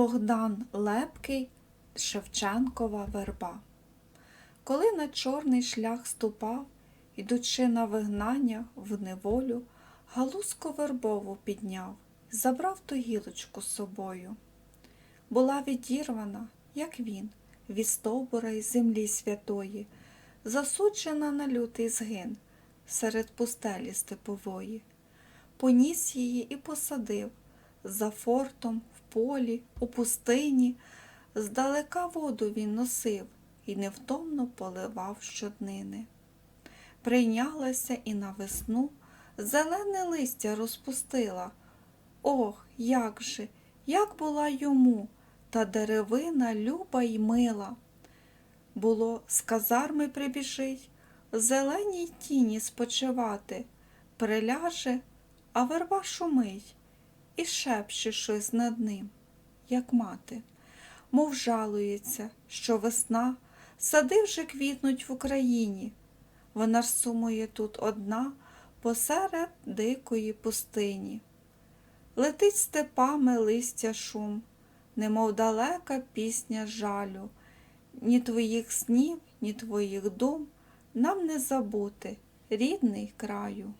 Богдан Лепкий, Шевченкова верба. Коли на чорний шлях ступав, ідучи на вигнання в неволю, галузку вербову підняв, забрав ту гілочку з собою. Була відірвана, як він, від стовбура й землі святої, засуджена на лютий згин серед пустелі степової. Поніс її і посадив за фортом, в полі, у пустині, здалека воду він носив і невтомно поливав щоднини. Прийнялася і на весну зелене листя розпустила. Ох, як же, як була йому та деревина люба й мила. Було, з казарми прибіжить, в зеленій тіні спочивати, приляже, а верба шумить і шепче щось над ним, як мати, мов жалується, що весна, сади вже квітнуть в Україні. Вона ж сумує тут одна посеред дикої пустині. Летить степами листя шум, немов далека пісня жалю. Ні твоїх снів, ні твоїх дум нам не забути, рідний краю.